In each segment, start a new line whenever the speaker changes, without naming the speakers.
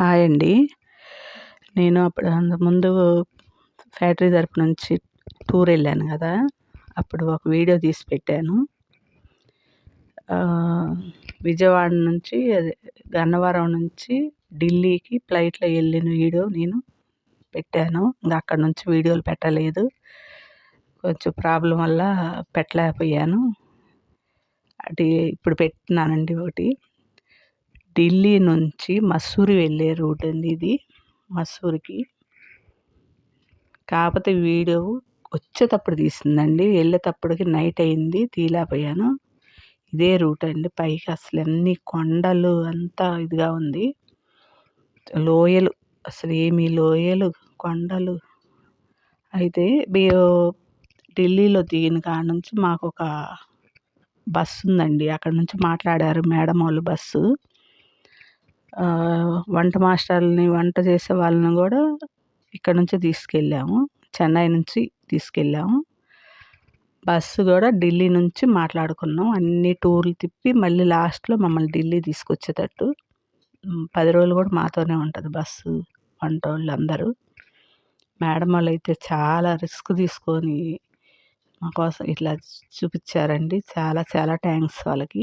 Hi అండి. నేను అప్పుడు ముందు ఫ్యాక్టరీ తరపు నుంచి టూర్ వెళ్ళాను కదా. అప్పుడు ఒక వీడియో తీసి పెట్టాను. విజయవాడ నుంచి గన్నవరం నుంచి ఢిల్లీకి ఫ్లైట్లో వెళ్ళిన వీడియో నేను పెట్టాను. ఇంకా అక్కడ నుంచి వీడియోలు పెట్టలేదు. కొంచెం ప్రాబ్లం వల్ల పెట్టలేకపోయాను. అది ఇప్పుడు పెట్టినానండి ఒకటి. ఢిల్లీ నుంచి మసూరి వెళ్ళే రూట్ అండి ఇది మసూరికి. కాకపోతే వీడియో వచ్చేటప్పుడు తీసిందండి. వెళ్ళేటప్పటికి నైట్ అయింది తీలేకపోయాను ఇదే రూట్ అండి. పైకి అసలు అన్ని కొండలు అంతా ఇదిగా ఉంది. లోయలు అసలు ఏమి లోయలు కొండలు. అయితే ఢిల్లీలో దిగిన కాడ నుంచి మాకు ఒక బస్సు ఉందండి. అక్కడ నుంచి మాట్లాడారు మేడం వాళ్ళు బస్సు. వంట మాస్టర్ని వంట చేసే వాళ్ళని కూడా ఇక్కడ నుంచి తీసుకెళ్ళాము. చెన్నై నుంచి తీసుకెళ్ళాము. బస్సు కూడా ఢిల్లీ నుంచి మాట్లాడుకున్నాం. అన్ని టూర్లు తిప్పి మళ్ళీ లాస్ట్లో మమ్మల్ని ఢిల్లీ తీసుకొచ్చేటట్టు. పది రోజులు కూడా మాతోనే ఉంటుంది బస్సు వంట వాళ్ళు అందరూ. మేడం వాళ్ళు అయితే చాలా రిస్క్ తీసుకొని మా కోసం ఇట్లా చూపించారండి. చాలా చాలా థ్యాంక్స్ వాళ్ళకి.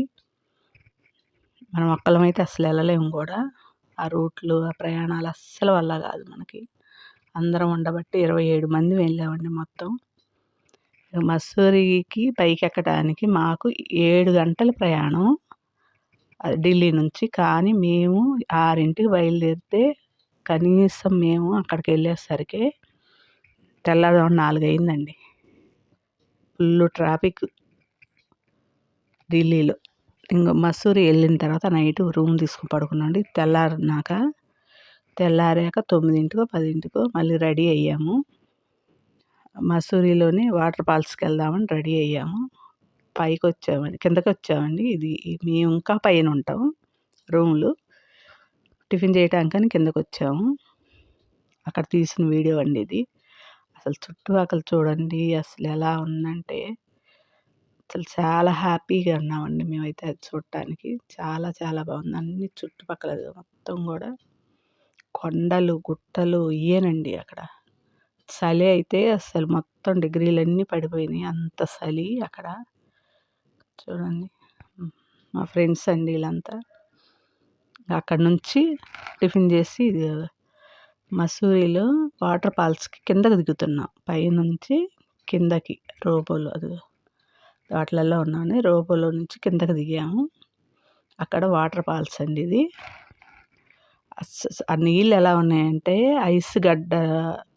మనం ఒక్కళ్ళమైతే అసలు వెళ్ళలేము కూడా. ఆ రూట్లు ఆ ప్రయాణాలు అస్సలు వల్ల కాదు మనకి. అందరం ఉండబట్టి ఇరవై ఏడు మంది వెళ్ళామండి మొత్తం. మసూరికి పైకి ఎక్కడానికి మాకు ఏడు గంటల ప్రయాణం. ఢిల్లీ నుంచి. కానీ మేము ఆరింటికి బయలుదేరితే కనీసం మేము అక్కడికి వెళ్ళేసరికి తెల్లవారుజామున నాలుగు అయిందండి ఫుల్ ట్రాఫిక్ ఢిల్లీలో. ఇంక మసూరి వెళ్ళిన తర్వాత నైట్ రూమ్ తీసుకుని పడుకున్నాండి. తెల్లారినాక తెల్లారాక తొమ్మిదింటికో పదింటికో మళ్ళీ రెడీ అయ్యాము. మసూరిలోని వాటర్ ఫాల్స్కి వెళ్దామని రెడీ అయ్యాము. పైకి వచ్చామండి కిందకి వచ్చామండి ఇది మేము ఇంకా పైన ఉంటాం రూమ్లు. టిఫిన్ చేయటానికని కిందకి వచ్చాము అక్కడ తీసిన వీడియో అండి ఇది. అసలు చుట్టుపక్కల చూడండి అసలు ఎలా ఉందంటే అసలు చాలా హ్యాపీగా ఉన్నామండి మేమైతే అది చూడటానికి. చాలా చాలా బాగుంది. అన్ని చుట్టుపక్కల మొత్తం కూడా కొండలు గుట్టలు ఇవేనండి అక్కడ. చలి అయితే అసలు మొత్తం డిగ్రీలన్నీ పడిపోయినాయి. అంత చలి అక్కడ. చూడండి. మా ఫ్రెండ్స్ అండి వీళ్ళంతా. అక్కడ నుంచి టిఫిన్ చేసి మసూరిలో వాటర్ ఫాల్స్కి కిందకి దిగుతున్నాం. పైనుంచి కిందకి రోబోలో అది వాటిలలో ఉన్నాను. రోబోలో నుంచి కిందకి దిగాము. అక్కడ వాటర్ ఫాల్స్ అండి ఇది. ఆ నీళ్ళు ఎలా ఉన్నాయంటే ఐస్ గడ్డ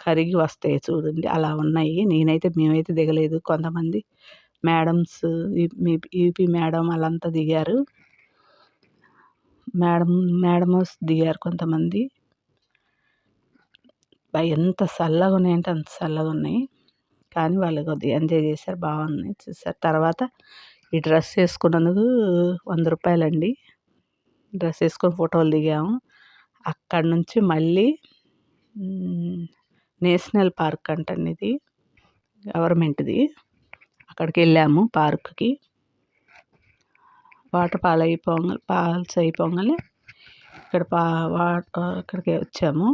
కరిగి వస్తాయి చూడండి. అలా ఉన్నాయి. నేనైతే మేమైతే దిగలేదు. కొంతమంది మేడమ్స్ ఈపీ మేడం వాళ్ళంతా దిగారు. మేడం మేడమ్స్ దిగారు కొంతమంది. ఎంత చల్లగా ఉన్నాయంటే అంత చల్లగా ఉన్నాయి. కానీ వాళ్ళు కొద్దిగా ఎంజాయ్ చేశారు బాగుంది చూసారు తర్వాత ఈ డ్రెస్ వేసుకున్నందుకు వంద రూపాయలండి. డ్రెస్ వేసుకొని ఫోటోలు దిగాము. అక్కడ నుంచి మళ్ళీ నేషనల్ పార్క్ అంటండి ఇది గవర్నమెంట్ది. అక్కడికి వెళ్ళాము పార్క్కి. వాటర్ ఫాల్ అయిపోగానే పాల్స్ అయిపోగానే ఇక్కడ పా వాటర్ ఇక్కడికి వచ్చాము.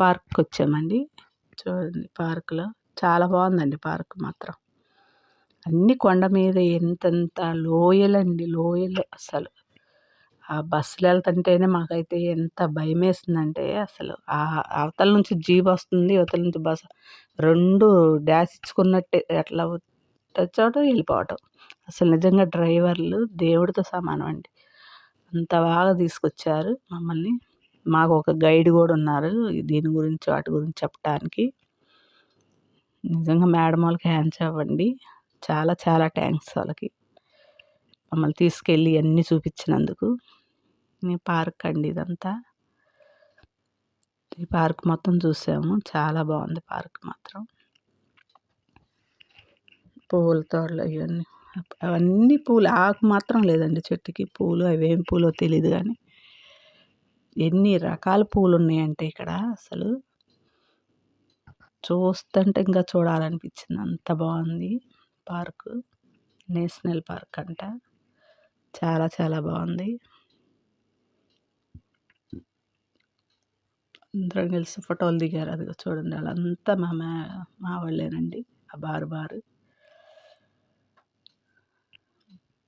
పార్క్కి వచ్చామండి. చూడండి పార్క్లో. చాలా బాగుందండి పార్క్ మాత్రం. అన్ని కొండ మీద ఎంతెంత లోయలండి లోయలు అసలు. ఆ బస్సులు వెళ్తుంటేనే మాకైతే ఎంత భయం వేస్తుందంటే అసలు అవతల నుంచి జీప్ వస్తుంది అవతల నుంచి బస్ రెండు డ్యాష్ ఇచ్చుకున్నట్టే అట్లా వచ్చవటం వెళ్ళిపోవటం. అసలు నిజంగా డ్రైవర్లు దేవుడితో సమానం అండి. అంత బాగా తీసుకొచ్చారు మమ్మల్ని. మాకు ఒక గైడ్ కూడా ఉన్నారు దీని గురించి వాటి గురించి చెప్పడానికి నిజంగా మేడం వాళ్ళకి హ్యాండ్స్ అవ్వండి చాలా చాలా థ్యాంక్స్ వాళ్ళకి. మమ్మల్ని తీసుకెళ్ళి అన్నీ చూపించినందుకు. పార్క్ అండి ఇదంతా. ఈ పార్క్ మొత్తం చూసాము. చాలా బాగుంది పార్క్ మాత్రం. పూల తోటలు అవన్నీ అవన్నీ పూలు ఆకు మాత్రం లేదండి చెట్టుకి. పూలు అవేం పూలో తెలియదు కానీ. ఎన్ని రకాల పూలు ఉన్నాయంటే ఇక్కడ అసలు. చూస్తుంటే ఇంకా చూడాలనిపించింది అంత బాగుంది పార్కు. నేషనల్ పార్క్ అంట. చాలా చాలా బాగుంది అందరం కలిసి ఫోటోలు దిగారు. అదిగో చూడండి వాళ్ళంతా మా మా మా వాళ్ళేనండి. ఆ బారు బారు.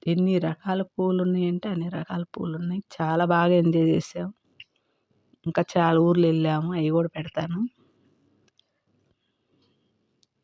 ఎన్ని రకాల పూలు ఉన్నాయంటే అన్ని రకాల పూలు ఉన్నాయి చాలా బాగా ఎంజాయ్ చేసాం. ఇంకా చాలా ఊర్లు వెళ్ళాము. అవి కూడా పెడతాను.